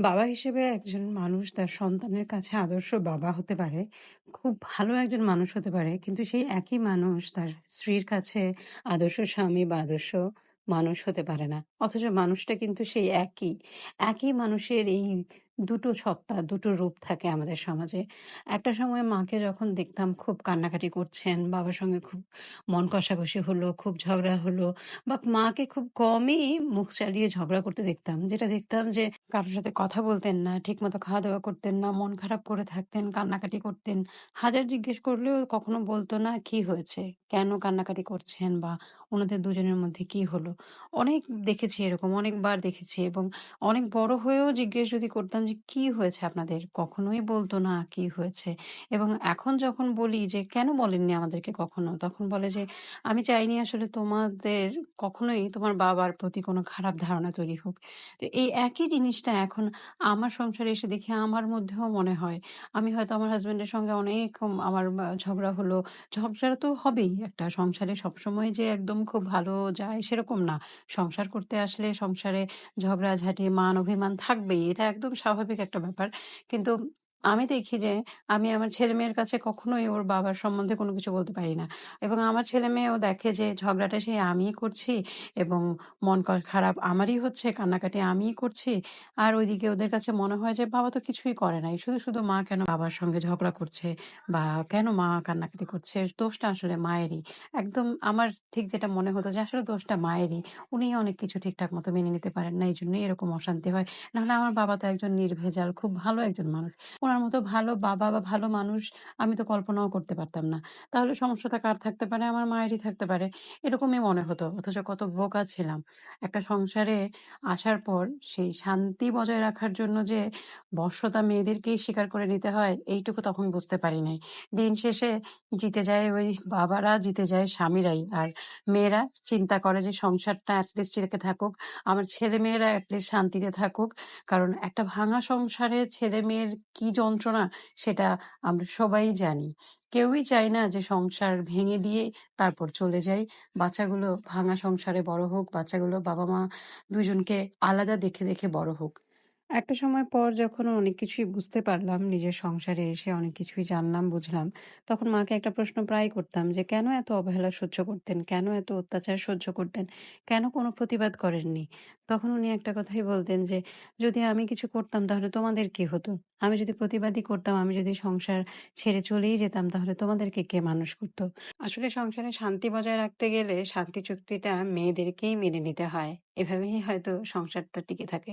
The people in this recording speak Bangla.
বাবা হিসেবে একজন মানুষ তার সন্তানের কাছে আদর্শ বাবা হতে পারে। খুব ভালো একজন মানুষ হতে পারে। কিন্তু সেই একই মানুষ তার স্ত্রীর কাছে আদর্শ স্বামী বা আদর্শ মানুষ হতে পারে না। অথচ মানুষটা কিন্তু সেই একই। একই মানুষের এই দুটো সত্তা, দুটো রূপ থাকে আমাদের সমাজে। একটা সময় মাকে যখন দেখতাম খুব কান্নাকাটি করছেন, বাবার সঙ্গে খুব মন কষাকষি হলো, খুব ঝগড়া হলো বা মাকে খুব কমই মুখ চালিয়ে ঝগড়া করতে দেখতাম। যেটা দেখতাম যে কারও সাথে কথা বলতেন না, ঠিকমতো খাওয়া-দাওয়া করতেন না, মন খারাপ করে থাকতেন, কান্নাকাটি করতেন। হাজার জিজ্ঞেস করলেও কখনো বলত না, "কি হয়েছে? কেন কান্নাকাটি করছেন?" বা "উনাদের দুজনের মধ্যে কি হলো?" অনেক দেখেছি এরকম, অনেকবার দেখেছি এবং অনেক বড় হয়েও জিজ্ঞেস যদি করতাম যে, "কি হয়েছে আপনাদের?" কখনোই বলত না, "কি হয়েছে?" এবং এখন যখন বলি যে, "কেন বলেননি আমাদেরকে কখনো?" তখন বলে যে, "আমি চাইনি আসলে তোমাদের কখনোই তোমার বাবার প্রতি কোনো খারাপ ধারণা তৈরি হোক।" তো এই একই জিনিসটা এখন আমার সংসারে এসে দেখে আমার মধ্যেও মনে হয়। আমি হয়তো আমার হাজব্যান্ডের সঙ্গে অনেক আমার ঝগড়া হলো। ঝগড়া তো হবেই। একটা সংসারে সবসময় যে একদম খুব ভালো যায় সেরকম না। সংসার করতে আসলে সংসারে ঝগড়াঝাটি, মান অভিমান থাকবেই। এটা একদম স্বাভাবিক একটা ব্যাপার। কিন্তু আমি দেখি যে আমি আমার ছেলেমেয়ের কাছে কখনোই ওর বাবার সম্বন্ধে কোনো কিছু বলতে পারি না। এবং আমার ছেলে ছেলেমেয়েও দেখে যে ঝগড়াটা সেই আমিই করছি এবং মন খারাপ আমারই হচ্ছে, কান্নাকাটি আমিই করছি। আর ওইদিকে ওদের কাছে মনে হয় যে বাবা তো কিছুই করে নাই। শুধু, শুধু মা কেন বাবার সঙ্গে ঝগড়া করছে বা কেন মা কান্নাকাটি করছে? দোষটা আসলে মায়েরই। একদম আমার ঠিক যেটা মনে হতো যে আসলে দোষটা মায়েরই। উনিই অনেক কিছু ঠিকঠাক মতো মেনে নিতে পারেন না। এই জন্যই এরকম অশান্তি হয়। নাহলে আমার বাবা তো একজন নির্ভেজাল, খুব ভালো একজন মানুষ। উনার মতো ভালো বাবা বা ভালো মানুষ আমি তো কল্পনাও করতে পারতাম না। তাহলে সমস্যাটা কার থাকতে পারে? আমার মায়েরই থাকতে পারে। এরকমই মনে হতো। অথচ কত বোকা ছিলাম। একটা সংসারে আসার পর সেই শান্তি বজায় রাখার জন্য যে বশ্যতা মেয়েদেরকেই স্বীকার করে নিতে হয়, এইটুকু তখন বুঝতে পারি নাই। দিন শেষে জিতে যায় ওই বাবারা, জিতে যায় স্বামীরাই। আর মেয়েরা চিন্তা করে যে সংসারটা অ্যাটলিস্ট লিস্ট টিকে থাকুক। আমার ছেলেমেয়েরা এট লিস্ট শান্তিতে থাকুক। কারণ একটা ভাঙা সংসারে ছেলে মেয়ের কি যন্ত্রণা সেটা আমরা সবাই জানি। কেউই চায় না যে সংসার ভেঙে দিয়ে তারপর চলে যাই। বাচ্চাগুলো ভাঙা সংসারে বড় হোক, বাচ্চাগুলো বাবা-মা দুজনকে আলাদা দেখে, দেখে বড় হোক। একটা সময় পর যখন অনেক কিছুই বুঝতে পারলাম, নিজের সংসারে এসে অনেক কিছুই জানলাম, বুঝলাম। তখন মাকে একটা প্রশ্ন প্রায় করতাম যে, "কেন এত অবহেলা সহ্য করতেন? কেন এত অত্যাচার সহ্য করতেন? কেন কোনো প্রতিবাদ করেননি?" তখন উনি একটা কথাই বলতেন যে, "যদি আমি কিছু করতাম তাহলে তোমাদের কি হতো? আমি যদি প্রতিবাদই করতাম, আমি যদি সংসার ছেড়ে চলেই যেতাম তাহলে তোমাদেরকে কে মানুষ করতো?" আসলে সংসারে শান্তি বজায় রাখতে গেলে শান্তি চুক্তিটা মেয়েদেরকেই মেনে নিতে হয়। এভাবেই হয়তো সংসারটা টিকে থাকে।